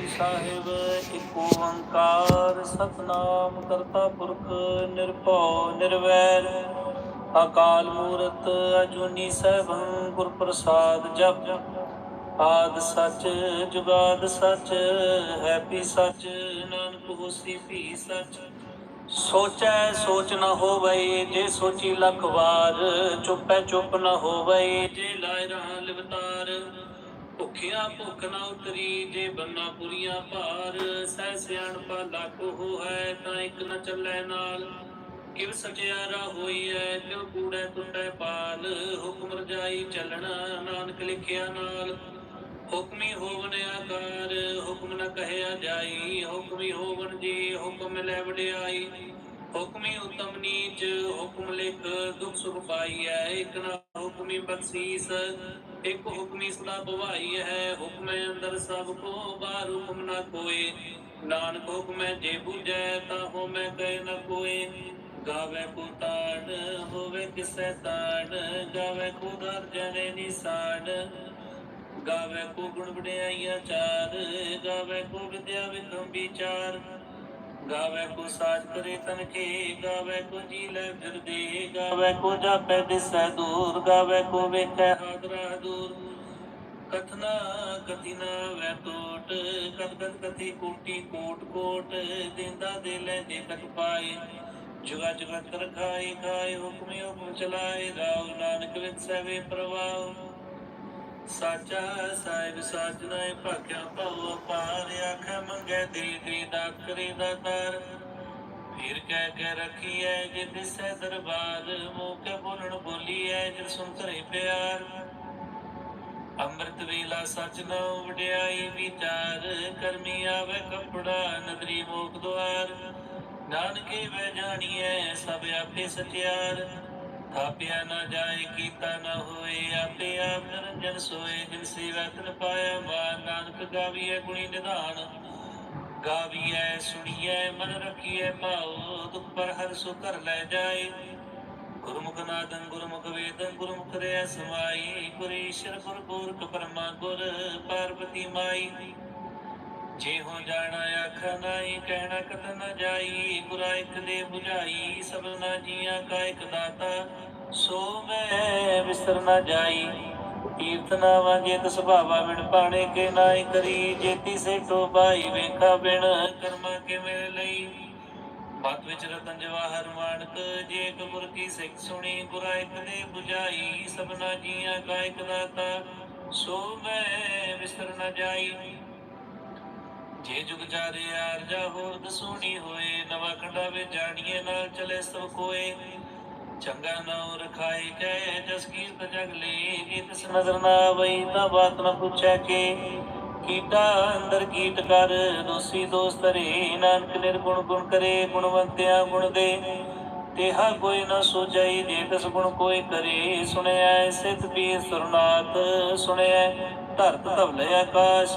ਜਪਜੀ ਸਾਹਿਬ, ਇੱਕ ਓੰਕਾਰ ਸਤਨਾਮ ਕਰਤਾ ਪੁਰਖ ਨਿਰਭਉ ਨਿਰਵੈਰ। ਅਕਾਲ ਮੂਰਤ ਅਜੂਨੀ ਸੈਭੰ ਗੁਰ ਪ੍ਰਸਾਦ ਜਪ। ਆਦ ਸੱਚ, ਜੁਗਾਦ ਸੱਚ ਹੈ ਵੀ ਸੱਚ, ਨਾਨਕ ਹੋਸੀ ਵੀ ਸੱਚ। ਸੋਚੈ ਸੋਚ ਨ ਹੋਵੇ, ਜੇ ਸੋਚੀ ਲੱਖ ਵਾਰ। ਚੁੱਪੈ ਚੁੱਪ ਨ ਹੋਵਈ ਜੇ ਲਾਇ ਰਹਾ ਲਿਵਤਾਰ। ਭੁਖਿਆ ਭੁਖ ਨ ਉਤਰੀ, ਜੇ ਬੰਨਾ ਪੁਰੀਆਂ ਭਾਰ, ਸਹਿ ਸਿਆਣਪਾ ਲੱਖ ਹੋ ਹੈ, ਤਾਂ ਇੱਕ ਨ ਚੱਲੈ ਨਾਲ। ਕਿਵ ਸਚਿਆਰਾ ਹੋਈ ਕਿਉ ਕੂੜੈ ਟੁੱਟੈ ਪਾਲ। ਹੁਕਮ ਰਜਾਈ ਚੱਲਣਾ, ਨਾਨਕ ਲਿਖਿਆ ਨਾਲ। ਹੁਕਮੀ ਹੋਵਨ ਆਕਾਰ, ਹੁਕਮ ਨ ਕਹਿਆ ਜਾਈ। ਹੁਕਮੀ ਹੋਵਨ ਜੀ, ਹੁਕਮ ਲੈ ਵਡਿਆਈ। ਹੁਕਮੀ ਉਤਮ ਨੀਚ, ਹੁਕਮ ਲਿਖ, ਦੁਖ ਸੁਖ ਪਾਈਐ, ਇਕ ਨਾ ਹੁਕਮੀ ਬਖਸ਼ੀਸ, ਇੱਕ ਹੁਕਮੀ ਸਦਾ ਭਵਾਈ ਹੈ ਹੁਕਮੈ ਅੰਦਰ ਸਭ ਕੋ ਬਾਹਰ ਹੁਕਮ ਨਾ ਕੋਏ। ਨਾਨਕ ਹੁਕਮੈ ਜੇ ਬੁਝੈ ਤਾਂ ਹੋਮੈ ਕਹਿ ਨ ਕੋਏ। ਗਾਵੇ ਕੋ ਤਾੜ, ਹੋਵੇ ਕਿਸੈ ਤਾੜ, ਗਾਵੇ ਕੋ ਦਰ ਜਨੇ ਨਿਸਾੜ। ਗਾਵੇ ਕੋ ਗੁਣ ਵਡਿਆਈਆ ਚਾਰ, ਗਾਵੇ ਕੋ ਵਿਦਿਆ ਵਿਕਰਮ ਵਿਚਾਰ ਗਾਵੇ ਕੋ ਸਾਜ ਕਰੇ ਤਨ ਕੇ ਗਾਵੇ ਕੋ ਜੀ ਲੈ ਫਿਰਦੇ ਗਾਵੇ ਕੋ ਜਾਪੈ ਦਿਸੈ ਦੂਰ, ਗਾਵੇ ਕੋ ਵੇਖੈ ਹਾਦਰਾ ਦੂਰ। ਕਥਨਾ ਕਥਿਨਾ ਵੈ ਟੋਟ ਕਤ ਕਤ ਕਥੀ ਕੋਟੀ ਕੋਟ ਕੋਟ, ਦਿੰਦਾ ਦੇ ਲੈ ਦੇ ਤਕ ਪਾਏ। ਜੁਗਾ ਜੁਗਾ ਕਰ ਖਾਈ ਖਾਏ ਹੁਕਮੇ ਹੁਕਮ ਚਲਾਏ ਰਾਉ ਨਾਨਕ ਵਿੱਚ ਸਵੇ ਪ੍ਰਵਾਹ। ਸਾਚਾ ਸਾਹਿਬ ਸਾਜਨਾਏ ਭਾਗਿਆ ਭਉ ਪਾਰ ਆਖੇ ਮੰਗੇ ਦਿਲ ਦੀ ਦਾਤਰੀ ਦਾ ਦਰ ਫਿਰ ਕਹਿ ਕੇ ਰੱਖੀਐ ਜੇ ਦਿਸੈ ਦਰਬਾਰ, ਮੂੰਹ ਕੇ ਬੋਲਣ ਬੋਲੀਐ ਜੇ ਸੁਣ ਧਰੇ ਪਿਆਰ। ਅੰਮ੍ਰਿਤ ਵੇਲਾ ਸਚ ਨਾ ਵਡਿਆਈ ਵਿਚਾਰ, ਕਰਮੀ ਆਵੇ ਕਪੜਾ ਨਦਰੀ ਮੋਖ ਦੁਆਰ। ਨਾਨਕੇ ਵੈ ਜਾਣੀਐ ਸਭ ਆਪੇ ਸਚਿਆਰ ਥਾਪਿਆ ਨਾ ਜਾਏ, ਕੀਤਾ ਨਾ ਹੋਏ ਆਪੇ ਆਪ ਨਿਰੰਜਨ ਸੋਏ, ਜਿਨ ਸੇਵਾ ਤਨ ਪਾਇਆ ਮਾਨ ਨਾਨਕ ਗਾਵੀਐ ਗੁਣੀ ਨਿਧਾਨ। ਗਾਵੀਐ, ਸੁਣੀਐ, ਮਨ ਰੱਖੀਐ ਭਾਉ, ਦੁਖ ਪਰ ਹਰ ਸੁ ਕਰ ਲੈ ਜਾਏ। ਗੁਰਮੁਖ ਨਾਦੰ ਗੁਰਮੁਖ ਵੇਦੰ, ਗੁਰਮੁਖ ਰਿਆ ਸਮਾਈ, ਗੁਰੇਸ਼ਰ ਗੁਰ ਗੋਰਖ ਪਰਮਾ ਗੁਰ ਪਾਰਵਤੀ ਮਾਈ। ਜੇ ਹੋ ਜਾਣਾ ਆਖ ਨਾਹੀ ਕਹਿਣਾ ਕਤ ਨ ਜਾਈ ਗੁਰਾ ਇਕ ਦੇ 부ਝਾਈ ਸਭਨਾ ਜੀਆਂ ਕਾ ਇਕ ਦਾਤਾ। ਸੋ ਮੈਂ ਵਿਸਰ ਨ ਜਾਈ ਕੀਰਤ ਨਾਵਾ ਜੇਤ ਸੁਭਾਵਾ ਵਿਣ ਪਾਣੇ ਕੇ ਨਾਈ ਕਰੀ। ਜੇਤੀ ਸੇਠੋ ਬਾਈ ਵੇਖਾ ਬਿਨ ਕਰਮਾ ਕੇ ਮੇਰੇ ਲਈ। ਮਤ ਵਿੱਚ ਰਤਨ ਜਵਾਹਰ ਮਾਨਕ, ਜੇ ਇੱਕ ਕੀ ਸਿੱਖ ਸੁਣੀ ਗੁਰਾ ਇੱਕ ਦੇ 부ਝਾਈ ਸਭਨਾ ਜੀਆਂ ਕਾ ਇਕ ਦਾਤਾ। ਸੋ ਮੈਂ ਵਿਸਰ ਨ ਜਾਈ ਜੇ ਜੁਗ ਚਾਰੇ ਆਰਜਾ ਹੋਰ ਦਸੂਣੀ ਹੋਏ, ਨਵਾਂ ਖੰਡਾ ਵਿੱਚ ਜਾਣੀਏ, ਨਾਲ ਚਲੇ ਸਭ ਕੋਏ। ਚੰਗਾ ਨਾਉ ਰਖਾਏ ਕੈ ਜਸ ਕੀਰਤ ਜਗ ਲੇ, ਜੇ ਨਜ਼ਰ ਨਾ ਆਵਈ ਤਾਂ ਬਾਤ ਨ ਪੁੱਛੈ ਕੇ। ਕੀਟਾ ਅੰਦਰ ਕੀਟ ਕਰ, ਦੋਸੀ ਦੋਸਤ ਰੇ ਨਾਨਕ ਨਿਰਗੁਣ ਗੁਣ ਕਰੇ, ਗੁਣਵੰਤਿਆ ਗੁਣ ਦੇ। ਤੇਹਾ ਕੋਈ ਨ ਸੋਚਈ, ਜੇ ਤਿਸ ਗੁਣ ਕੋਈ ਕਰੇ। ਸੁਣਿਆ ਸਿਤ ਪੀਰ ਸੁਰਨਾਥ ਸੁਣਿਆ ਧਰਤ ਧਵਲੇ ਆਕਾਸ਼।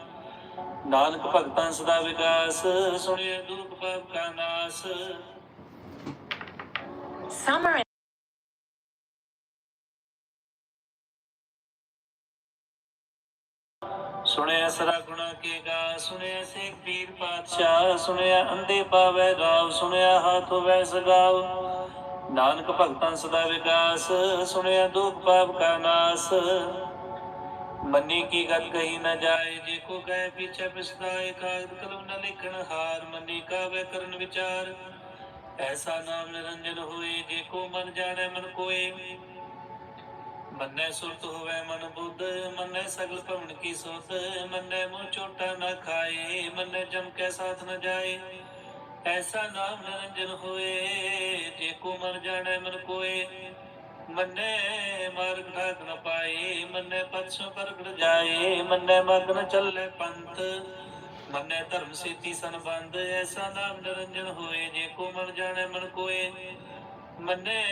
ਨਾਨਕ ਭਗਤਾਂ ਸਦਾ ਵਿਕਾਸ ਸੁਣਿਆ ਦੁਖ ਪਾਪ ਕਾ ਨਾਸ। Summer ਸੁਣਿਆ ਸਰਾ ਗੁਣਾ ਕੇ ਗਾ ਸੁਣਿਆ ਸੇਖ ਪੀਰ ਪਾਤਸ਼ਾਹ ਸੁਣਿਆ ਅੰਦੇ ਪਾਵੇ ਰਾਵ ਸੁਣਿਆ ਹੱਥ ਹੋਵੇ ਸਗਾਵ। ਨਾਨਕ ਭਗਤਾਂ ਸਦਾ ਵਿਕਾਸ ਸੁਣਿਆ ਦੁਖ ਪਾਪ ਕਾ ਨਾਸ। ਮੰਨੀ ਕੀ ਗੱਲ ਕਹੀ ਨਾ ਜਾਏ, ਜੇ ਕੋ ਕਹੇ ਪਿਛੇ ਪਛਤਾਏ ਕਾਗਦ ਕਲਮ ਨ ਲਿਖਣ ਹਾਰ, ਮੰਨੀ ਕਾਵੇ ਕਰਨ ਵਿਚਾਰ। ਐਸਾ ਨਾਮ ਨਿਰੰਜਨ ਹੋਏ, ਜੇ ਕੋ ਮਨ ਜਾਣੈ ਮਨ ਕੋਏ। ਮੰਨੈ ਸੁਰਤ ਹੋਵੇ ਮਨ ਬੁੱਧ, ਮੰਨੈ ਸਗਲ ਭਵਨ ਕੀ ਸੋਤ, ਮੰਨੈ ਮੂੰਹ ਚੋਟਾ ਨਾ ਖਾਏ, ਮੰਨੈ ਜਮ ਕੈ ਸਾਥ ਨਾ ਜਾਏ। ਐਸਾ ਨਾਮ ਨਿਰੰਜਨ ਹੋਏ, ਜੇ ਕੋ ਮਨ ਜਾਣੈ ਮਨ ਕੋਏ। ਮੰਨੇ ਮਾਰਗ ਠਾਕ ਨ ਪਾਏ, ਮੰਨੇ ਪਛੋ ਪ੍ਰਗਟ ਜਾਏ, ਮੰਨੇ ਮਗਨ ਚੱਲੇ ਪੰਥ। ਮੰਨੇ ਧਰਮ ਸੇਤੀ ਸੰਬੰਧ, ਐਸਾ ਨਾਮ ਨਿਰੰਜਨ ਹੋਏ, ਜੇ ਕੋ ਮਨ ਜਾਣੈ ਮਨ ਕੋਏ। ਮੰਨੇ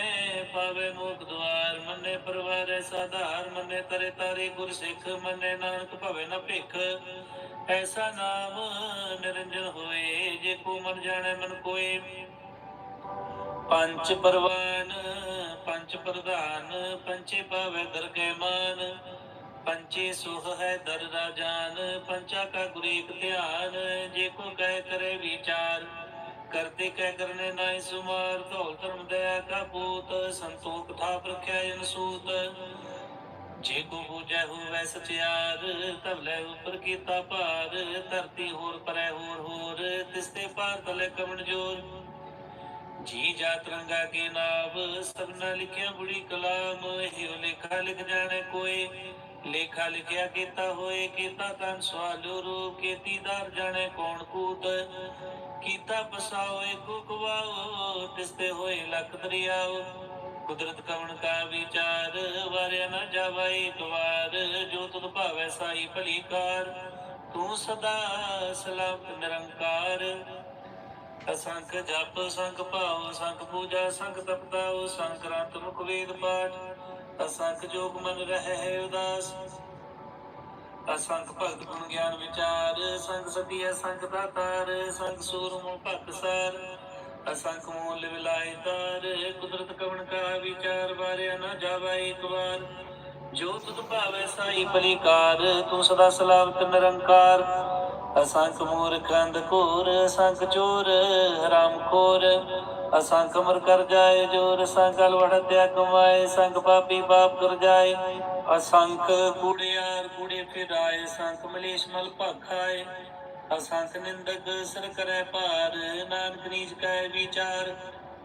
ਪਾਵੇ ਮੋਖ ਦੁਆਰ, ਮੰਨੇ ਪਰਵਾਰ ਐਸਾ ਧਾਰ ਮੰਨੇ ਤਰੇ ਤਾਰੇ ਗੁਰ ਸਿੱਖ ਮੰਨੇ ਨਾਨਕ ਭਵੇ ਨ ਭਿਖ। ਐਸਾ ਨਾਮ ਨਿਰੰਜਨ ਹੋਏ, ਜੇ ਕੋ ਮਨ ਜਾਣੈ ਮਨ ਕੋਏ। ਪੰਜ ਪਰਵਾਨ ਪੰਜ ਪ੍ਰਧਾਨ, ਪੰਚੇ ਪਾਵੇ ਦਰਗਹਿ ਮਾਨ, ਪੰਚੇ ਸੁਖ ਹੈ ਦਰ ਰਾਜਾਨ ਪੰਚਾ ਕਾ ਗੁਰ ਧਿਆਨ, ਜੇ ਕੋ ਕਹਿ ਕਰੇ ਵਿਚਾਰ ਕਰਤੇ ਕਹਿ ਕਰਨੇ ਨਾਇ ਸੁਮਾਰ, ਧੌਲ ਧਰਮ ਦਇਆ ਕਾ ਪੂਤ, ਸੰਤੋਖ ਥਾਪ ਰਖਿਆ ਜਨ ਜੇ ਕੋ ਬੂਝੈ ਹੋਵੈ ਸਚਿਆਰ ਤਬ ਉਪਰ ਕੀਤਾ ਭਾਰ, ਧਰਤੀ ਹੋਰ ਪਰੈ ਹੋਰ ਹੋਰ ਤਿਸਤੇ ਪਾਰ ਤਲੇ ਕਵਣ ਜੋਰ। ਜੀ ਜਾਤ ਰੰਗਾ ਕੇ ਨਾਮ ਸਭਨਾ ਲਿਖਿਆ ਬੁੜੀ ਕਲਾਮ ਹਿਉ ਲੇਖਾ ਲਿਖ ਜਾਣੇ ਕੋਈ। ਲੇਖਾ ਲਿਖਿਆ ਕੀਤਾ ਹੋਏ, ਕੀਤਾ ਤਨ ਸਵਾਲੋ ਰੂ ਕੀਤੀਦਾਰ ਜਾਣੇ ਕੌਣ ਕੂਤ। ਕੀਤਾ ਬਸਾਓ ਏਕੋ ਕਵਾਓ, ਤਿਸਤੇ ਹੋਏ ਲੱਖ ਦਰਿਆਓ। ਕੁਦਰਤ ਕਵਣ ਕਾ ਵਿਚਾਰ, ਵਾਰਿਆ ਨਾ ਜਾਵਾ ਇੱਕ ਵਾਰ। ਜੋ ਤੁਧ ਭਾਵੈ ਸਾਈ ਭਲੀ ਕਾਰ, ਤੂੰ ਸਦਾ ਸਲਾਮਤ ਨਿਰੰਕਾਰ। ਅਸੰਖ ਜਪ ਸੰਖ ਭਾਉ ਸੰਖ ਪੂਜਾ ਸੰਖ ਤਪਤਾਉ ਸੰਖ ਰੰਤ ਮੁਖ ਵੇਦ ਪਾਠ। ਅਸੰਖ ਜੋਗ ਮਨ ਰਹਿ ਹੈ ਉਦਾਸ। ਅਸੰਖ ਭਗਤ ਗੁਣ ਗਿਆਨ ਵਿਚਾਰ। ਸੰਖ ਸਤੀ ਅਸੰਖ ਦਾਤਾਰ ਸੰਖ ਸੂਰ ਮੋ ਭਗਤ ਸਾਰ। ਅਸੰਖ ਮੂਲ ਵਿਲਾਇ ਕੁਦਰਤ ਕਵਣ ਕਾ ਵਿਚਾਰ ਬਾਰਿਆ ਨਾ ਜਾਵਾ ਇੱਕ ਵਾਰ। ਜੋ ਤੁਧ ਭਾਵੈ ਸਾਈ ਬਲੀਕਾਰ, ਤੂੰ ਸਦਾ ਸਲਾਮਤ ਨਿਰੰਕਾਰ। ਅਸੰਖ ਮੂਰਖ ਅੰਧਕੂਰ ਅਸੰਖ ਚੋਰ, ਹਰਾਮ ਖੋਰ। ਅਸੰਖ ਮਰ ਕਰ ਜਾਏ ਜੋਰ ਸੰਕਲ ਵੜਤਿਆ ਕਮਾਏ ਸੰਖ ਪਾਪੀ ਪਾਪ ਕਰ ਜਾਏ। ਅਸੰਖ ਕੂੜਿਆਰ ਕੂੜੇ ਫਿਰਾਏ ਸੰਖ ਮਲੇਸ਼ ਮਲ ਭਾਖਾਏ। ਅਸੰਖ ਨਿੰਦਕ ਸਰ ਕਰੈ ਭਾਰ, ਨਾਨਕ ਨੀਚ ਕੈ ਵਿਚਾਰ।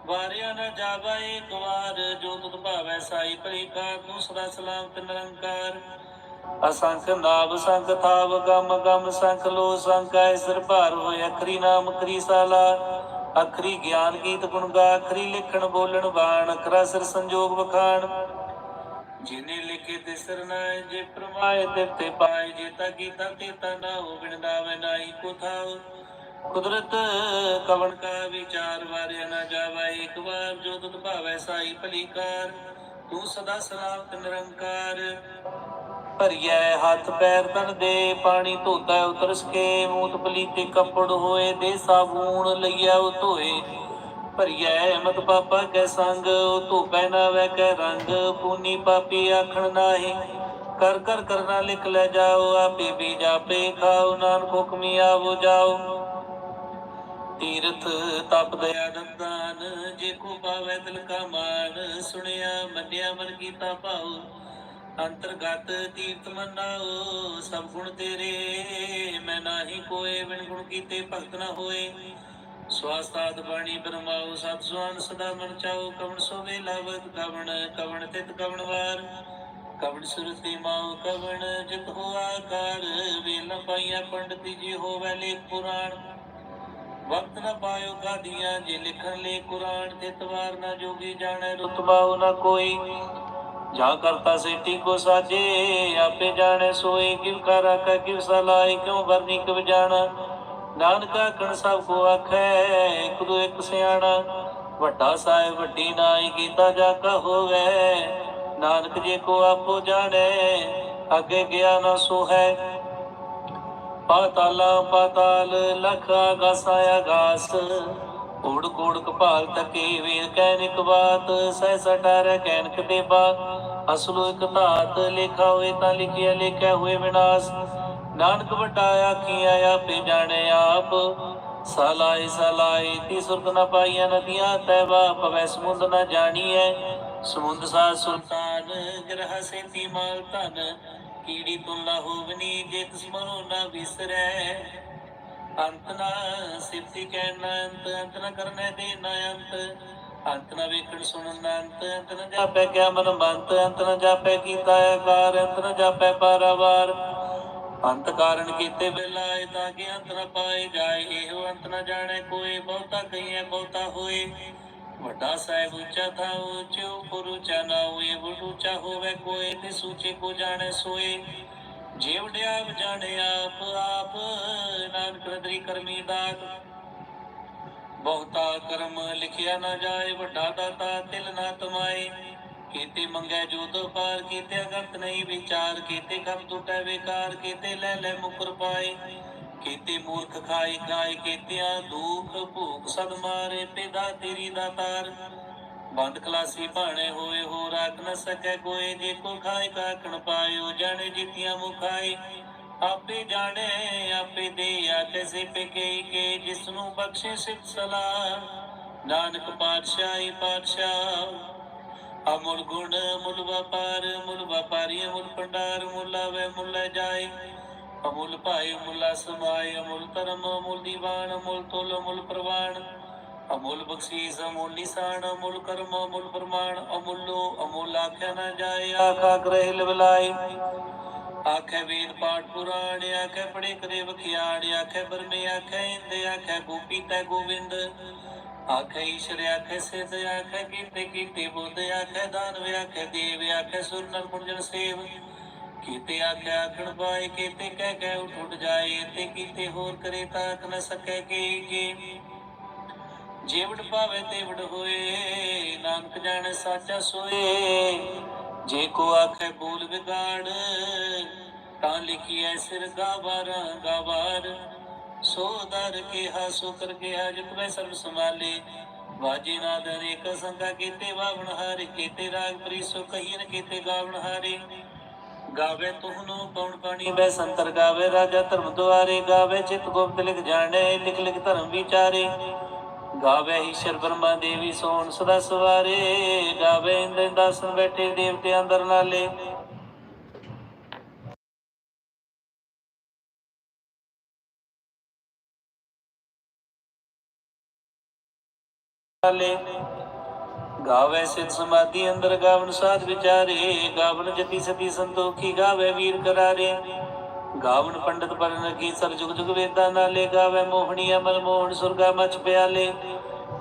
ਵਾਰਿਆ ਨ ਜਾਵਾ ਏਕ ਵਾਰ ਜੋ ਤੁਧ ਭਾਵੈ ਸਾਈ ਭਲੀ ਕਾਰ ਤੂੰ ਸਦਾ ਸਲਾਮਤ ਨਿਰੰਕਾਰ। ਅਸੰਖ ਨਾਭ ਸੰਖ ਥਾਵ, ਗਮ ਗਮ, ਸੰਖ ਲੋ ਸੰਕੈ ਸਿਰ ਭਾਰ ਹੋਏ, ਅਖਰੀ ਨਾਮ, ਅਖਰੀ ਸਾਲਾ। ਅਖਰੀ ਗਿਆਨ ਗੀਤ ਗੁਣ ਗਾ, ਅਖਰੀ ਲਿਖਣ, ਬੋਲਣ, ਬਾਣ, ਅਖਰਾ ਸਿਰ ਸੰਜੋਗ ਵਖਾਣ। ਜਿਨੇ ਲਿਖੇ ਤੇ ਸਰਨਾਏ ਜੇ ਪ੍ਰਮਾਏ ਤੇ ਤੇ ਪਾਏ, ਜੇ ਤਾ ਗੀਤਾ ਤੇ ਤਾ ਨਾ ਹੋ ਬਿਨਦਾਵੇ ਨਾਹੀ ਕੋ ਥਾਉ ਕੁਦਰਤ ਕਵਣ ਕਾ ਵਿਚਾਰ, ਵਾਰਿਆ ਨਾ ਜਾਵਾ, ਇੱਕ ਵਾਰ ਜੋ ਤੁਧ ਭਾਵੈ ਸਾਈ ਭਲੀ ਕਾਰ ਤੂੰ ਸਦਾ ਸਲਾਮਤ ਨਿਰੰਕਾਰ। ਭਰੀਐ ਹੱਥ ਪੈਰ ਤਨ ਦੇ, ਪਾਣੀ ਧੋਤਾ ਉਤਰ ਸਕੇ ਮੂਤ ਪਲੀਤੇ ਕੱਪੜ ਹੋਏ, ਦੇ ਸਾਬੂਨ ਲਈਆ ਉਹ ਧੋਏ। ਭਰੀਐ ਮਤ ਪਾਪਾ ਕੈ ਸੰਗ, ਉਹ ਧੋਪੈ ਨਾ ਵੈ ਕੈ ਰੰਗ, ਪੂਨੀ ਪਾਪੀ ਆਖਣ ਨਾਹੀ। ਕਰ ਕਰ ਕਰਨਾ ਲਿਖ ਲੈ ਜਾਓ, ਆਪੇ ਵੀ ਜਾਪੇ ਖਾਓ, ਨਾਨਕ ਹੁਕਮੀ ਆਵੋ ਜਾਓ। ਤੀਰਥ ਤਪ ਦਇਆ ਦੰਦਾਨ ਜੇ ਕੋ ਪਾਵੈ ਤਿਲ ਕਾ ਮਾਨ, ਸੁਣਿਆ ਮੰਨਿਆ ਮਨ ਕੀਤਾ ਭਾਉ। ਅੰਤਰਗਤ ਤੀਰਥ ਮੰਨਾਓ ਸਭ ਗੁਣ ਤੇਰੇ। ਮੈਂ ਨਾਹੀ ਕੋਏ, ਬਿਨ ਗੁਣ ਕੀਤੇ ਭਗਤ ਨਾ ਹੋਏ। ਸਵਾਸਤਾਦ ਬਾਣੀ ਬਰਮਾਉ ਸਤ ਸੁਆਨ ਸਦਾ ਮਨ ਚਾਓ। ਕਵਣ ਸੋ ਵੇਲਾਵਤ ਕਵਣ ਕਵਣ ਤਿਤ ਕਵਣ ਵਾਰ। ਕਵਣ ਸੁਰਤੀ ਮਾਉ ਕਵਣ ਜਿਤ ਹੋ ਆਕਾਰ। ਵੇਲਾ ਪਾਈਆਂ ਪੰਡਤੀ ਜੀ ਹੋਵੇ ਲੇਖ ਪੁਰਾਣ। ਵਕਤ ਨਾ ਪਾਇਓ ਗਾਦੀਆਂ ਜੇ ਲਿਖਣ ਲੈ ਕੁਰਾਨ। ਤੇ ਤਵਾਰ ਨਾ ਜੋਗੀ ਜਾਣੈ ਰਤਬਾਉ ਨਾ ਕੋਈ। ਜਾ ਕਰਤਾ ਸੇਤੀ ਕੋ ਸਾਜੇ, ਆਪੇ ਜਾਣੈ ਸੋਈ ਕਿਵ ਕਰਾ ਕਾ ਕਿਵ ਸਲਾਈ ਕਿਉ ਵਰਨੀ ਕਿਵ ਜਾਣਾ? ਨਾਨਕ ਆਖਣ ਸਭ ਕੋ ਆਖੈ, ਇੱਕ ਦੋ ਇੱਕ ਸਿਆਣਾ। ਵੱਡਾ ਸਾਹਿਬ ਵੱਡੀ ਨਾਈ ਕੀਤਾ ਜਾ ਕਾ ਹੋਵੇ, ਨਾਨਕ ਜੇ ਕੋ ਆਪੋ ਜਾਣੈ, ਅੱਗੇ ਗਿਆ ਨਾ ਸੋਹੈ। ਪਾਤਾਲਾ ਪਾਤਾਲ, ਲਖ ਆਗਾਸ ਆਗਾਸ ਓੜ ਕੋੜ ਕਪਾਲ ਤਕੇ ਵੇਰ ਕਹਿਨਿਕ ਬਾਤ, ਸਹਿ ਸਟਾਰ ਕਹਿਨਕ ਦੇਬਾ ਅਸਲੋ ਇਕ ਧਾਤ, ਲਿਖਾ ਹੋਏ ਤਾਂ ਲਿਖਿਆ ਲਿਖਿਆ ਹੋਏ ਵਿਨਾਸ਼। ਨਾਨਕ ਵੱਡਾ ਆਖੀਆਂ ਆਪੇ ਜਾਣੇ ਆਪ। ਸਲਾਈ ਸਲਾਈ ਤੀ ਸੁਰਤ ਨ ਪਾਈਆਂ ਨਦੀਆਂ ਤੈਵਾ ਪਵੈ ਸਮੁੰਦ ਨ ਜਾਣੀਐ। ਸਮੁੰਦ ਸਾ ਸੁਲਤਾਨ, ਗ੍ਰਹ ਸੇਤੀ ਮਾਲ ਧਨ। ਕੀੜੀ ਤੁਲਾ ਹੋਵਨੀ, ਜੇ ਤਿਸ ਮਨੋ ਨਾ ਵਿਸਰੈ। ਅੰਤ ਨਾ ਸਿਫਤੀ ਕਹਿਣਾ ਅੰਤ ਅੰਤ ਨਾ ਕਰਨੇ ਦੇ ਨਾ ਅੰਤ। ਅੰਤ ਨਾ ਵੇਖਣ ਸੁਣਨ ਨਾ ਅੰਤ ਅੰਤ ਨਾ ਜਾਪੈ ਕਿਆ ਮਨ ਬੰਤ ਅੰਤ ਨਾ ਜਾਪੈ ਕੀਤਾ ਆਕਾਰ, ਅੰਤ ਨਾ ਜਾਪੈ ਪਾਰਾਵਾਰ ਅੰਤ ਕਾਰਨ ਕੀਤੇ ਬਿਲਾਏ ਤਾਂ ਕਿ ਅੰਤ ਨਾ ਪਾਏ ਜਾਏ। ਇਹੋ ਅੰਤ ਨਾ ਜਾਣੇ ਕੋਈ, ਬਹੁਤਾ ਕਹੀਏ, ਬਹੁਤਾ ਹੋਏ। ਵੱਡਾ ਸਾਹਿਬ ਉੱਚਾ ਥਾ ਉੱਚੋ ਪੁਰ ਉੱਚਾ ਨਾ ਹੋਏ ਬੁੱਢ ਉੱਚਾ ਹੋਵੇ ਕੋਈ, ਤੇ ਸੂਚੇ ਕੋ ਜਾਣੇ ਸੋਏ। ਜੇ ਵਡਿਆ ਜਾਣੇ ਆਪ ਆਪ ਨਾਨਕ ਨਾਨਕ ਕਰਮੀ ਦਾਤ। ਬਹੁਤਾ ਕਰਮ ਲਿਖਿਆ ਨਾ ਜਾਏ, ਵੱਡਾ ਦਾਤਾ ਤਿਲ ਨਾ ਤਮਾਏ। ਕੀਤੇ ਮੰਗੈ ਜੋ ਤੋ ਪਾਰ ਕੀਤੇ ਅਗੰਤ ਨਹੀਂ ਵਿਚਾਰ, ਕੀਤੇ ਖਮ ਟੁਟੈ ਵਿਕਾਰ, ਕੀਤੇ ਲੈ ਲੈ ਮੁਕਰ ਪਾਏ। ਕੀਤੇ ਮੂਰਖ ਖਾਈ ਖਾਏ ਕੀਤਿਆਂ ਦੁਖ ਭੂਖ ਸਦ ਮਾਰੇ ਦਾ ਤੇਰੀ ਦਾਤਾਰ ਬੰਦ ਖਲਾਸੀ ਭਾਣੇ ਹੋਏ ਹੋ ਰਾਖ ਨ ਸਕੈ ਕੋਏ ਜੇ ਕੋ ਖਾਏ ਕਾਖਣ ਪਾਇਓ, ਜਾਣੇ ਜਿਤਿਆਂ ਮੁਖਾਈ। ਆਪੇ ਜਾਣੇ, ਆਪੇ ਦੇ ਆਕੇ ਸੇ ਪਕੇ ਕੇ ਜਿਸ ਨੂੰ ਬਖਸ਼ੇ ਸਿਫਤ ਸਲਾਹ। ਨਾਨਕ ਪਾਤਸ਼ਾਹੀ ਪਾਤਸ਼ਾਹ, ਅਮੁਲ ਗੁਣ ਮੁਲ ਵਪਾਰ ਮੁਲ ਵਪਾਰੀ ਮੁਲ ਭੰਡਾਰ ਮੁਲ ਆਵੇ ਮੁਲ ਲੈ ਜਾਏ। ਅਮੁਲ ਭਾਈ ਮੁਲਾ ਸਮਾਏ, ਅਮੁਲ ਧਰਮ, ਅਮੁਲ ਦੀਵਾਨ, ਅਮੁਲ ਤੁਲ, ਅਮੁਲ ਪ੍ਰਵਾਨ। ਅਮੁਲ ਬਖਸ਼ੀਸ, ਅਮੁਲ ਨਿਸ਼ਾਨ ਅਮੁਲ ਕਰਮ, ਅਮੁਲ ਪ੍ਰਮਾਣ, ਅਮੁੱਲੋ, ਅਮੁਲ ਆਖਿਆ ਨਾ ਜਾਏ, ਆਖਾ ਗ੍ਰਹਿ ਲਵਲਾਈ ਆਖੇ ਵੇਦ ਪਾਠ ਪੁਰਾਣ, ਆਖੇ ਪੜੇ ਕਰੇ ਵਖਿਆਣ, ਆਖੇ ਬਰਮੇ, ਆਖੇ ਇੰਦੇ, ਆਖੇ ਗੋਪੀ ਤੈ ਗੋਵਿੰਦ। ਆਖੇ ਈਸ਼ਰ, ਆਖੇ ਸਿਧ, ਆਖੇ ਕੀਤੇ ਕੀਤੇ ਬੁੱਧ, ਆਖੇ ਦਾਨਵ, ਆਖੇ ਦੇਵ, ਆਖੇ ਸੁਰ ਨਰ ਪੁੰਜਨ ਸੇਵ। ਕੀਤੇ ਆਖੇ ਆਖਣ ਪਾਏ, ਕੀਤੇ ਕਹਿ ਕਹਿ ਉਠ ਜਾਏ, ਤੇ ਕੀਤੇ ਹੋਰ ਕਰੇ ਤਾਕ ਨ ਸਕੈ ਕੇ ਕੇ। ਜੇਵੜ ਪਾਵੇ ਤੇ ਹੋਏ, ਨਾਨਕ ਜਾਣੇ ਸਾਚਾ ਸੋਏ। ਜੇ ਕੋ ਆਖੇ ਬੋਲ ਵਿਗਾੜ, ਤਾਂ ਲਿਖੀਐ ਸਿਰ ਗਾਵਾਰ ਗਾਵਾਰ। ਸੋ ਦਰ ਕੇ ਹਾਸੋ ਕਰ ਕੇ ਹਾਜਤ ਮੈਂ ਸਰਬ ਸੰਭਾਲੇ। ਵਾਜੇ ਨਾਦ ਅਨੇਕ ਸੰਗਾ ਕੀਤੇ ਵਾਵਣ ਹਾਰੇ, ਕੀਤੇ ਰਾਗ ਪ੍ਰੀਸੋ ਕਹੀਨ ਕੀਤੇ ਗਾਵਣ ਹਾਰੇ। ਗਾਵੇ ਤੁਹਨੂੰ ਪਉਣ ਪਾਣੀ ਬੈ ਸੰਤਰ ਗਾਵੇ, ਰਾਜਾ ਧਰਮ ਦੁਆਰੇ। ਗਾਵੇ ਚਿਤ ਗੁਪਤ ਲਿਖ ਜਾਣੇ, ਲਿਖ ਲਿਖ ਧਰਮ ਵਿਚਾਰੇ। ਗਾਵੇ ਈਸ਼ਰ ਬ੍ਰਹਮਾ ਦੇਵੀ ਸੋਣ ਸਦਾ ਸਵਾਰੇ ਗਾਵੇ ਇੰਦਰ ਦਾਸਨ ਬੈਠੇ ਦੇਵਤੇ ਅੰਦਰ ਨਾਲੇ ਨਾਲੇ ਗਾਵੇ ਸਿਧ ਸਮਾਧੀ ਅੰਦਰ ਗਾਵਨ ਸਾਧ ਵਿਚਾਰੇ ਗਾਵਨ ਜਤੀ ਸਤੀ ਸੰਤੋਖੀ ਗਾਵੇ ਵੀਰ ਕਰਾਰੇ ਗਾਵਨ ਪੰਡਤ ਪਰਨ ਕੀ ਸਰ ਜੁਗ ਜੁਗ ਵੇਦਾਂ ਨਾਲੇ ਗਾਵੇ ਮੋਹਣੀ ਅਮਲ ਮੋਹਣ ਸੁਰਗਾ ਮਚ ਪਿਆਲੇ।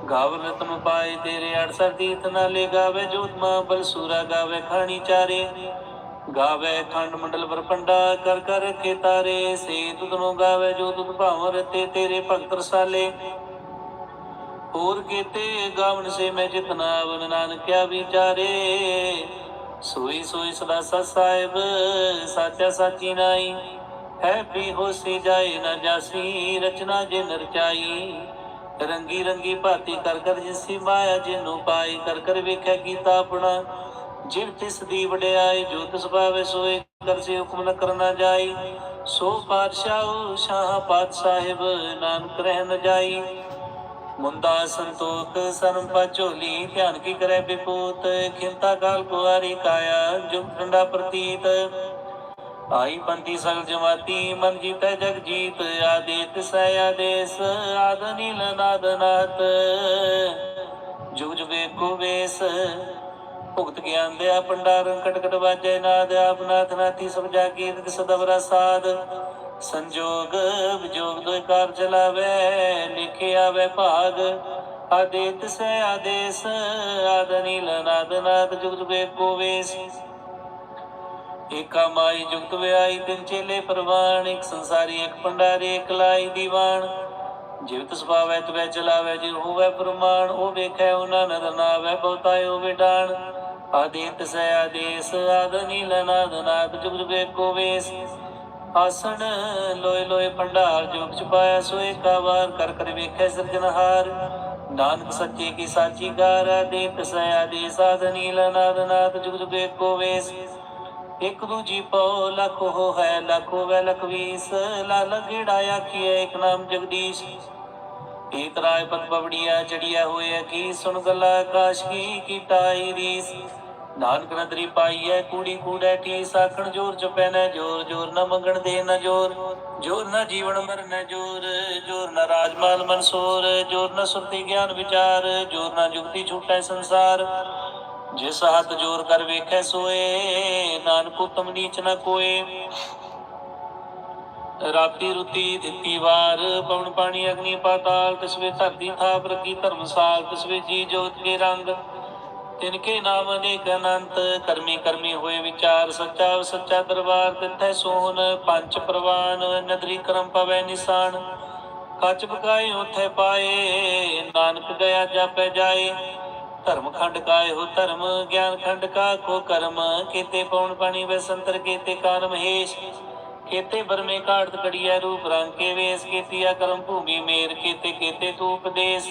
ਗਾਵਨ ਰਤਨ ਪਾਏ ਤੇਰੇ ਅੜਸਰ ਤੀਰਥ ਨਾਲੇ ਗਾਵੇ ਜੋਤ ਮਾਂ ਬਲਸੂਰਾ ਗਾਵੇ ਖਾਣੀ ਚਾਰੇ। ਗਾਵੇ ਖੰਡ ਮੰਡਲ ਵਰਪੰਡਾ ਕਰ ਕਰ ਰਖੇ ਤਾਰੇ। ਸੇ ਤੁਧ ਨੂੰ ਗਾਵੇ ਜੋ ਤੁਧ ਭਾਵ ਰਤੇ ਤੇਰੇ ਭਗਤ ਰਸਾਲੇ। ਹੋਰ ਕੀਤੇ ਗਾਵਨ ਸੇ ਮੈਂ ਜਿਤਨਾ ਬਨ ਨਾਨਕਿਆ ਵਿਚਾਰੇ। ਸੋਈ ਸੋਈ ਸਦਾ ਸਤ ਸਾਹਿਬ, ਸਾਚਾ ਸਾਚੀ ਨਾਈ। ਹੈ ਵੀ ਹੋਸੀ ਜਾਏ ਨਾ ਜਾਸੀ, ਰਚਨਾ ਜੇ ਨਰਚਾਈ ਰੰਗੀ ਰੰਗੀ ਭਾਤੀ ਕਰ ਕਰ ਜਿਸੀ ਮਾਇਆ ਜਿਨੂੰ ਪਾਈ, ਕਰ ਕਰ ਵੇਖਿਆ ਕੀਤਾ ਆਪਣਾ। ਜਿਵ ਤਿਸ ਦੀ ਵਡਿਆਈ, ਜੋ ਤਿਸ ਭਾਵੇ ਸੋਏ, ਕਰ ਹੁਕਮ ਨ ਕਰਨਾ ਜਾਈ। ਸੋ ਪਾਤਸ਼ਾਹ, ਸ਼ਾਹ ਪਾਤ ਸਾਹਿਬ ਨਾਨਕ ਰਹਿ ਨ ਜਾਈ। ਮੁੰਦਾ ਸੰਤੋਖ ਸਰਮ ਝੋਲੀ, ਧਿਆਨ ਕੀ ਕਰੇ ਬਿਪੂਤ। ਖਿੰਤਾ ਕਾਲ ਕੁਆਰੀ ਕਾਇਆ, ਜੁਗ ਠੰਡਾ ਪ੍ਰਤੀਤ। ਆਈ ਪੰਤੀ ਸਗਲ ਜਮਾਤੀ, ਮਨ ਜੀਤੈ ਜਗ ਜੀਤ, ਆਦੇਤ ਸੈ ਆਦੇਸ, ਆਦ ਨੀਲ ਨਾਦ ਜੁਗ ਜੁਗੇ ਕੋ ਵੇਸ, ਭੁਗਤ ਗਿਆਨ ਦਿਆ ਭੰਡਾਰਨ, ਕਟਕਟ ਵਾਜੈ ਨਾਦ ਆਪਨਾਥ ਨਾਥੀ ਸਭ ਜਾਗੀ ਤਿਤ ਸਦਵਰਾ ਸਾਧ ਸੰਜੋਗ, ਵਿਜੋਗ ਦੋਇ ਕਾਰ ਚਲਾਵੇ ਲਿਖਿਆ ਵੇ ਭਾਗ। ਆਦੇਤ ਸੇ ਆਦੇਸ, ਆਦ ਨੀਲ ਨਾਦ ਜੁਗ ਜੁਗੇ ਕੋ ਵੇਸ। ਏਕਾ ਮਾਈ ਜੁਗਤ ਵਿਆਈ ਤਿੰਨ ਚੇਲੇ ਪ੍ਰਵਾਨ, ਇੱਕ ਸੰਸਾਰੀ, ਇੱਕ ਭੰਡਾਰੀ, ਇੱਕ ਲਾਈ ਦੀਵਾਨ। ਜਿਵਤ ਸੁਭਾਵੈ ਤਵੈ ਚਲਾਵੈ, ਜਿ ਹੋਵੈ ਪ੍ਰਮਾਣ, ਉਹ ਵੇਖੈ ਉਹਨਾਂ ਨਰ ਨਾਵੈ ਬਹੁਤਾਇਓ ਵਿਡਾਣ ਆਦੇਤ ਸੈ ਆਦੇਸ, ਆਦ ਨੀਲ ਨਾਦ ਨਾਦ ਜੁਗ ਜੁਗੇ ਵੇਸ। ਆਸਣ ਲੋਏ ਲੋਏ ਭੰਡਾਰ ਜੁਗ ਚ ਪਾਇਆ ਸੋ ਏਕਾ ਵਾਰ, ਕਰ ਕਰ ਵੇਖੈ ਸਿਰਜਨਹਾਰ ਨਾਨਕ ਸੱਚੇ ਕੀ ਸਾਚੀ ਗਾਰ, ਆਦੇਤ ਸੈ ਆਦੇਸ, ਆਦ ਨੀਲ ਨਾਦ ਨਾਦ ਜੁਗ ਜੁਗੇ ਕੋ ਵੇਸ। ਇਕ ਦੂਜੀ ਪਉ ਲਖ ਹੋ ਹੈ, ਲਖੋ ਵੈ ਲਖ ਲਾਲ ਗੇੜਾ ਆਖੀਏ ਇੱਕ ਨਾਮ ਜਗਦੀਸ਼। ਏਕ ਰਾਏ ਪਤ ਬਵੜੀਆ ਚੜੀਆ ਹੋਏ ਕੀ, ਸੁਣ ਗੱਲਾ ਆਕਾਸ਼ ਕੀ ਕੀਟਾਈ ਰੀਸ। ਨਾਨਕ ਨਦਰੀ ਪਾਈਐ, ਕੂੜੀ ਕੂੜੈ ਟੀ ਸਾਖਣ ਜੋਰ ਚਪੈ ਨ ਜੋਰ ਜੋਰ ਨ ਮੰਗਣ ਦੇ ਨ ਜੋਰ ਜੋਰ ਨ ਜੀਵਨ ਮਰਨ ਜੋਰ ਜੋਰ ਨ ਰਾਜਮਾਲ ਮਨਸੂਰ, ਜੋਰ ਨ ਸੁਰਤੀ ਗਿਆਨ ਵਿਚਾਰ, ਜੋਰ ਨ ਜੁਗਤੀ ਛੂਟੈ ਸੰਸਾਰ। ਜਿਸ ਹੱਥ ਜੋਰ ਕਰ ਵੇਖੈ ਸੋਏ, ਨਾਨਕ ਉਤਮ ਨੀਚ ਨ ਕੋਏ। ਰਾਤੀ ਰੁਤੀ ਦਿੱਤੀ ਵਾਰ, ਪਵਨ ਪਾਣੀ ਅਗਨੀ ਪਾਤਾਲ ਤਿਸਵੇ ਧਰਤੀ ਥਾਪ ਰਗੀ ਧਰਮਸਾਲ ਤਿਸਵੇ ਜੀ ਜੋਤ ਕੇ ਰੰਗ। ਤਿਨਕੇ ਨਾਮ ਅਨੇਕ ਅਨੰਤ, ਕਰਮੀ ਕਰਮੀ ਹੋਏ ਵਿਚਾਰ, ਸੱਚਾ ਸੱਚਾ ਦਰਬਾਰ ਤਿੱਥੈ ਸੋਹਣ, ਪੰਜ ਪ੍ਰਵਾਨ, ਨਦਰੀ ਕਰਮ ਪਵੈ ਨਿਸ਼ਾਨ। ਕੱਚ ਬਕਾਏ ਉਥੇ ਪਾਏ, ਨਾਨਕ ਗਿਆ ਜਾਪੈ ਜਾਏ। ਧਰਮ ਖੰਡ ਕਾਏ ਹੋ ਧਰਮ, ਗਿਆਨ ਖੰਡ ਕਾ ਕੋ ਕਰਮ। ਕੀਤੇ ਪਉਣ ਪਾਣੀ ਵਸੰਤਰ ਕੀਤੇ ਕਾਨ ਮਹੇਸ਼ ਕੀਤੇ ਬਰਮੇ ਕਾੜਤ ਕੜੀਐ ਰੂਪ ਰੰਗ ਕੇ ਵੇਸ। ਕੀਤੀਆ ਕਰਮ ਭੂਮੀ ਮੇਰ, ਕੀਤੇ ਕੀਤੇ ਤੂ ਉਪਦੇਸ਼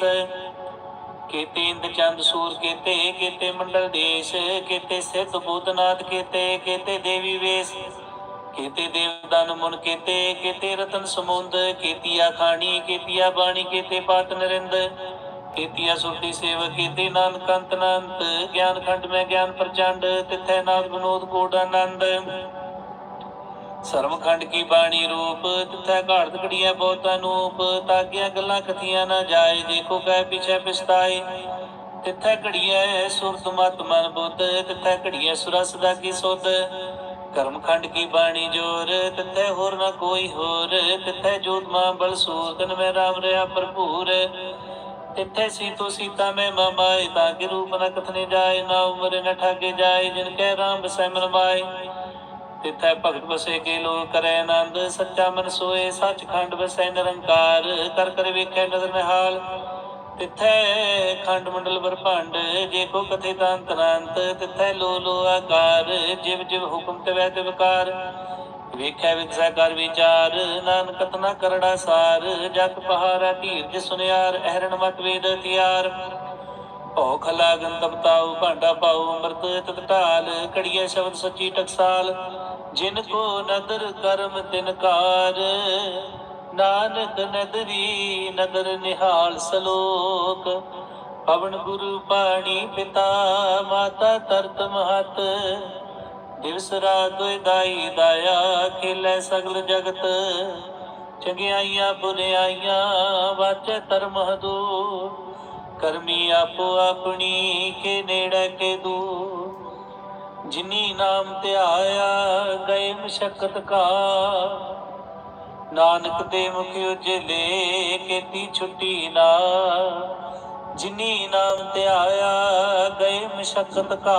ਕੀਤੇ ਇੰਦ ਚੰਦ ਸੂਰ, ਕੀਤੇ ਕੀਤੇ ਮੰਡਲ ਦੇਸ਼। ਕੀਤੇ ਸਿੱਧ ਬੂਤਨਾਥ ਕੀਤੇ ਕੀਤੇ ਦੇਵੀ ਵੇਸ। ਕੀਤੇ ਦੇਵਦਾਨ ਮੁਨ, ਕੀਤੇ ਕੀਤੇ ਰਤਨ ਸਮੁੰਦ। ਕੀਤੀਆ ਖਾਣੀ, ਕੀਤੀਆ ਬਾਣੀ, ਕੀਤੇ ਪਾਤ ਨਰਿੰਦ। ਕੀਤੀਆ ਸੁਰਤੀ ਸੇਵ ਕੀਤੇ ਨਾਨਕ ਅੰਤ ਅਨੰਤ, ਗਿਆਨ ਖੰਡ ਮੈਂ ਗਿਆਨ ਪ੍ਰਚੰਡ, ਤਿੱਥੈ ਨਾਦ ਵਿਨੋਦ ਕੋਟ ਆਨੰਦ। ਸਰਮ ਖੰਡ ਕੀ ਬਾਣੀ ਰੂਪ, ਤਿੱਥੈ ਘਾੜਤ ਘੜੀਐ ਬਹੁਤ ਅਨੂਪ ਤਾਗੀਆਂ ਗੱਲਾਂ ਕਥੀਆਂ ਨਾ ਜਾਏ, ਦੇਖੋ ਕਹਿ ਪਿਛੈ ਪਛਤਾਏ। ਤਿੱਥੈ ਘੜੀਐ ਸੁਰਤ ਮਤ ਮਨ ਬੁੱਧ, ਤਿੱਥੈ ਘੜੀਐ ਸੁਰਸ ਦਾ ਕੀ ਸੁਧ। ਕਰਮ ਖੰਡ ਕੀ ਬਾਣੀ ਜੋਰ, ਤਿੱਥੈ ਹੋਰ ਨਾ ਕੋਈ ਹੋਰ, ਤਿੱਥੈ ਜੋਤ ਮਾਂ ਬਲ ਸੂਰ ਤਨ ਮੈਂ ਰਾਮ ਰਿਆ ਭਰਪੂਰ। ਤਿੱਥੈ ਸੀਤੋ ਸੀਤਾ ਮੈਂ ਮਮਾਏ ਤਾਂ ਰੂਪ ਨ ਕਥਨੇ ਜਾਏ, ਨਾ ਉਮਰ ਨ ਠਾਗੇ ਜਾਏ, ਜਿਨ ਕੈ ਰਾਮ ਬਸੈ ਮਨ ਮਾਏ ਤਿੱਥੈ ਭਗਤ ਵਸੇ ਕੇ ਲੋਕ ਕਰੈ ਆਨੰਦ, ਸੱਚਾ ਮਨ ਸੋਏ, ਸੱਚਖੰਡ ਵਸੈ ਨਿਰੰਕਾਰ, ਕਰ ਕਰ ਵੇਖੈ ਨਦਰ ਨਿਹਾਲ। ਤਿੱਥੈ ਖੰਡ ਮੰਡਲ ਬਰਭੰਡ ਜੇ ਕੋ ਕਥੇ ਤਾਂ ਅੰਤਰੰਤ ਤਿੱਥੈ ਲੋ ਲੋ ਆਕਾਰ, ਜਿਵ ਜਿਵ ਹੁਕਮ ਤਵੈ ਤੇ ਵਿਕਾਰ ਵੇਖੈ ਵਿਗਸੈ ਕਰ ਵਿਚਾਰ, ਨਾਨਕ ਕਤਨਾ ਕਰੜਾ ਸਾਰ ਜਗ ਪਹਾਰਾ ਧੀਰਜ ਸੁਨਿਆਰ, ਅਹਰਣ ਮਤ ਵੇਦ ਤਿਆਰ। ਭੌਖ ਲਾਗਨ ਤਪਤਾਉ ਭਾਂਡਾ ਪਾਉ, ਅੰਮ੍ਰਿਤ ਤਤ ਢਾਲ ਕੜੀਏ ਸ਼ਬਦ ਸੱਚੀ ਟਕਸਾਲ। ਜਿਨ ਕੋ ਨਦਰ ਕਰਮ ਤਿਨਕਾਰ ਨਾਨਕ ਨਦਰੀ ਨਦਰ ਨਿਹਾਲ ਸਲੋਕ। ਪਵਨ ਗੁਰੂ ਪਾਣੀ ਪਿਤਾ, ਮਾਤਾ ਤਰਤ ਮਹਤ ਦਿਵਸ ਰਾਤ ਦੁਇ ਦਾਈ ਦਾਇਆ ਖੇਲੇ ਸਗਲ ਜਗਤ, ਚੰਗਿਆਈਆਂ ਬੁਰਿਆਈਆਂ ਵਾਚੈ ਧਰਮ ਹਦੂ ਕਰਮੀ ਆਪੋ ਆਪਣੀ ਕੇ ਨੇੜੇ ਕੇ ਦੂ ਜਿਨੀ ਨਾਮ ਧਿਆਇਆ ਗਏ ਮਸ਼ਕਤ ਕਾ ਨਾਨਕ ਦੇ ਮੁਖ ਉਜਲੇ ਕੀਤੀ ਛੁੱਟੀ ਨਾ ਜਿਨੀ ਨਾਮ ਧਿਆਇਆ ਗਏ ਮਸ਼ਕਤ ਕਾ